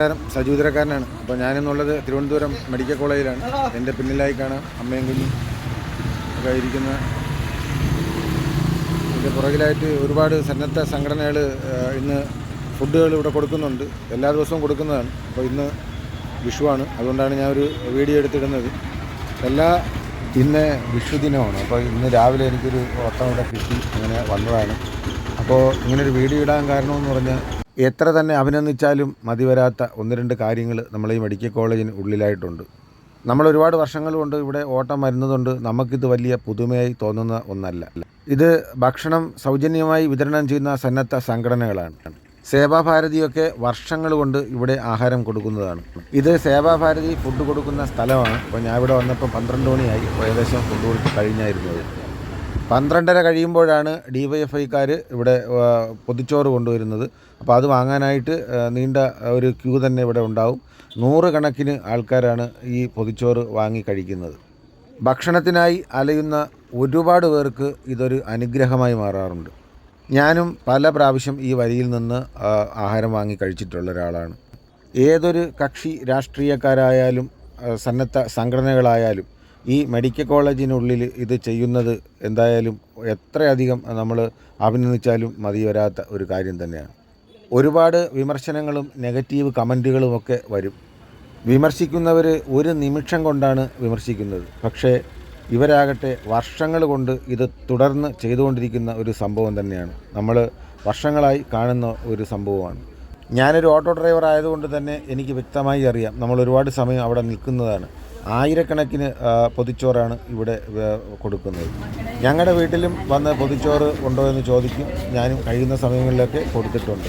നമസ്കാരം. സജീവതരക്കാരനാണ് അപ്പോൾ ഞാനെന്നുള്ളത് തിരുവനന്തപുരം മെഡിക്കൽ കോളേജിലാണ്. എന്റെ പിന്നിലായി കാണാം അമ്മയും കുഞ്ഞും ഒക്കെ ഇരിക്കുന്ന ഇതിന്റെ പുറകിലായിട്ട് ഒരുപാട് സന്നദ്ധ സംഘടനകൾ ഇന്ന് ഫുഡുകൾ ഇവിടെ കൊടുക്കുന്നുണ്ട്. എല്ലാ ദിവസവും കൊടുക്കുന്നതാണ്. അപ്പോൾ ഇന്ന് വിഷുവാണ് അതുകൊണ്ടാണ് ഞാൻ ഒരു വീഡിയോ എടുത്തിടുന്നത്. എല്ലാ ഇന്ന് വിഷു ദിനമാണ്. അപ്പോൾ ഇന്ന് രാവിലെ എനിക്കൊരു ഓട്ടം ഇവിടെ കിട്ടി. അങ്ങനെ വന്നതാണ്. അപ്പോൾ ഇങ്ങനൊരു വീഡിയോ ഇടാൻ കാരണമെന്ന് പറഞ്ഞാൽ എത്ര തന്നെ അഭിനന്ദിച്ചാലും മതി വരാത്ത ഒന്ന് രണ്ട് കാര്യങ്ങൾ നമ്മളെ ഈ മെഡിക്കൽ കോളേജിന് ഉള്ളിലായിട്ടുണ്ട്. നമ്മൾ ഒരുപാട് വർഷങ്ങൾ കൊണ്ട് ഇവിടെ ഓട്ടം വരുന്നതുകൊണ്ട് നമുക്കിത് വലിയ പുതുമയായി തോന്നുന്ന ഒന്നല്ല. ഇത് ഭക്ഷണം സൗജന്യമായി വിതരണം ചെയ്യുന്ന സന്നദ്ധ സംഘടനകളാണ്. സേവാഭാരതിയൊക്കെ വർഷങ്ങൾ കൊണ്ട് ഇവിടെ ആഹാരം കൊടുക്കുന്നതാണ്. ഇത് സേവാഭാരതി ഫുഡ് കൊടുക്കുന്ന സ്ഥലമാണ്. അപ്പോൾ ഞാൻ ഇവിടെ വന്നപ്പോൾ പന്ത്രണ്ട് മണിയായി. ഏകദേശം ഫുഡ് കൊടുത്ത് കഴിഞ്ഞായിരുന്നത്. പന്ത്രണ്ടര കഴിയുമ്പോഴാണ് ഡി വൈ എഫ് ഐക്കാർ ഇവിടെ പൊതിച്ചോറ് കൊണ്ടുവരുന്നത്. അപ്പോൾ അത് വാങ്ങാനായിട്ട് നീണ്ട ഒരു ക്യൂ തന്നെ ഇവിടെ ഉണ്ടാവും. നൂറുകണക്കിന് ആൾക്കാരാണ് ഈ പൊതിച്ചോറ് വാങ്ങി കഴിക്കുന്നത്. ഭക്ഷണത്തിനായി അലയുന്ന ഒരുപാട് പേർക്ക് ഇതൊരു അനുഗ്രഹമായി മാറാറുണ്ട്. ഞാനും പല പ്രാവശ്യം ഈ വരിയിൽ നിന്ന് ആഹാരം വാങ്ങി കഴിച്ചിട്ടുള്ള ഒരാളാണ്. ഏതൊരു കക്ഷി രാഷ്ട്രീയക്കാരായാലും സന്നദ്ധ സംഘടനകളായാലും ഈ മെഡിക്കൽ കോളേജിനുള്ളിൽ ഇത് ചെയ്യുന്നത് എന്തായാലും എത്രയധികം നമ്മൾ അഭിനന്ദിച്ചാലും മതി വരാത്ത ഒരു കാര്യം തന്നെയാണ്. ഒരുപാട് വിമർശനങ്ങളും നെഗറ്റീവ് കമന്റുകളും ഒക്കെ വരും. വിമർശിക്കുന്നവർ ഒരു നിമിഷം കൊണ്ടാണ് വിമർശിക്കുന്നത്. പക്ഷേ ഇവരാകട്ടെ വർഷങ്ങൾ കൊണ്ട് ഇത് തുടർന്ന് ചെയ്തുകൊണ്ടിരിക്കുന്ന ഒരു സംഭവം തന്നെയാണ്. നമ്മൾ വർഷങ്ങളായി കാണുന്ന ഒരു സംഭവമാണ്. ഞാനൊരു ഓട്ടോ ഡ്രൈവർ ആയതുകൊണ്ട് തന്നെ എനിക്ക് വ്യക്തമായി അറിയാം. നമ്മൾ ഒരുപാട് സമയം അവിടെ നിൽക്കുന്നതാണ്. ആയിരക്കണക്കിന് പൊതിച്ചോറാണ് ഇവിടെ കൊടുക്കുന്നത്. ഞങ്ങളുടെ വീട്ടിലും വന്ന് പൊതിച്ചോറ് ഉണ്ടോ എന്ന് ചോദിക്കും. ഞാനും കഴിയുന്ന സമയങ്ങളിലൊക്കെ കൊടുത്തിട്ടുണ്ട്.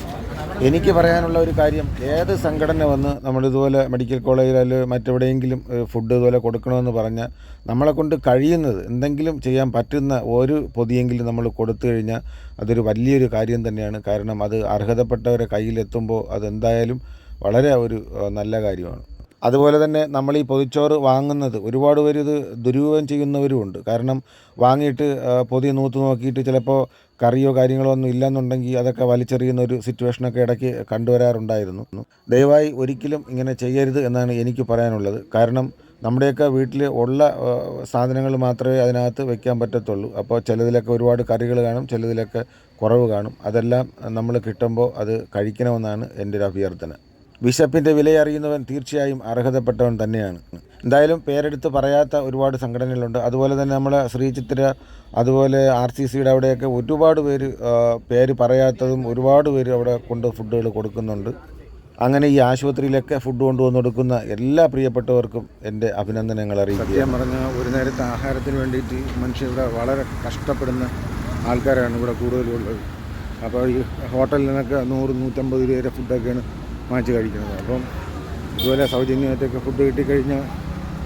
എനിക്ക് പറയാനുള്ള ഒരു കാര്യം ഏത് സംഘടന വന്ന് നമ്മളിതുപോലെ മെഡിക്കൽ കോളേജിൽ അല്ലെങ്കിൽ മറ്റെവിടെയെങ്കിലും ഫുഡ് ഇതുപോലെ കൊടുക്കണമെന്ന് പറഞ്ഞാൽ നമ്മളെ കൊണ്ട് കഴിയുന്നത് എന്തെങ്കിലും ചെയ്യാൻ പറ്റുന്ന ഒരു പൊതിയെങ്കിലും നമ്മൾ കൊടുത്തു കഴിഞ്ഞാൽ അതൊരു വലിയൊരു കാര്യം തന്നെയാണ്. കാരണം അത് അർഹതപ്പെട്ടവരെ കയ്യിലെത്തുമ്പോൾ അതെന്തായാലും വളരെ ഒരു നല്ല കാര്യമാണ്. അതുപോലെ തന്നെ നമ്മൾ ഈ പൊതിച്ചോറ് വാങ്ങുന്നത് ഒരുപാട് പേര് ഇത് ദുരുപയോഗം ചെയ്യുന്നവരുമുണ്ട് കാരണം വാങ്ങിയിട്ട് പൊതി നൂത്ത് നോക്കിയിട്ട് ചിലപ്പോൾ കറിയോ കാര്യങ്ങളോ ഒന്നും ഇല്ലെന്നുണ്ടെങ്കിൽ അതൊക്കെ വലിച്ചെറിയുന്ന ഒരു സിറ്റുവേഷനൊക്കെ ഇടയ്ക്ക് കണ്ടുവരാറുണ്ടായിരുന്നു. ദയവായി ഒരിക്കലും ഇങ്ങനെ ചെയ്യരുത് എന്നാണ് എനിക്ക് പറയാനുള്ളത്. കാരണം നമ്മുടെയൊക്കെ വീട്ടിൽ ഉള്ള സാധനങ്ങൾ മാത്രമേ അതിനകത്ത് വെക്കാൻ പറ്റത്തുള്ളൂ. അപ്പോൾ ചിലതിലൊക്കെ ഒരുപാട് കറികൾ കാണും ചിലതിലൊക്കെ കുറവ് കാണും. അതെല്ലാം നമ്മൾ കിട്ടുമ്പോൾ അത് കഴിക്കണമെന്നാണ് എന്റെ ഒരു അഭ്യർത്ഥന. വിശപ്പിന്റെ വിലയറിയുന്നവൻ തീർച്ചയായും അർഹതപ്പെട്ടവൻ തന്നെയാണ്. എന്തായാലും പേരെടുത്ത് പറയാത്ത ഒരുപാട് സംഘടനകളുണ്ട്. അതുപോലെ തന്നെ നമ്മളെ ശ്രീചിത്ര അതുപോലെ ആർ സി സിയുടെ അവിടെയൊക്കെ ഒരുപാട് പേര് പേര് പറയാത്തതും ഒരുപാട് പേര് അവിടെ കൊണ്ട് ഫുഡുകൾ കൊടുക്കുന്നുണ്ട്. അങ്ങനെ ഈ ആശുപത്രിയിലൊക്കെ ഫുഡ് കൊണ്ടുവന്ന് കൊടുക്കുന്ന എല്ലാ പ്രിയപ്പെട്ടവർക്കും എന്റെ അഭിനന്ദനങ്ങൾ അറിയിക്കുക സത്യം പറഞ്ഞ ഒരു നേരത്തെ ആഹാരത്തിന് വേണ്ടിയിട്ട് മനുഷ്യർ വളരെ കഷ്ടപ്പെടുന്ന ആൾക്കാരാണ് ഇവിടെ കൂടുതലുള്ളത്. അപ്പോൾ ഈ ഹോട്ടലിനൊക്കെ നൂറ് നൂറ്റമ്പത് രൂപ വരെ ഫുഡൊക്കെയാണ് വാങ്ങിച്ച് കഴിക്കുന്നത്. അപ്പം ഇതുപോലെ സൗജന്യമായിട്ടൊക്കെ ഫുഡ് കിട്ടിക്കഴിഞ്ഞാൽ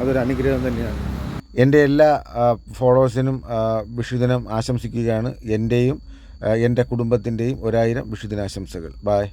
അതൊരു അനുഗ്രഹം തന്നെയാണ്. എന്റെ എല്ലാ ഫോളോവേഴ്സിനും വിഷുദിനം ആശംസിക്കുകയാണ്. എന്റെയും എന്റെ കുടുംബത്തിന്റെയും ഒരായിരം വിഷുദിനാശംസകൾ. ബായ്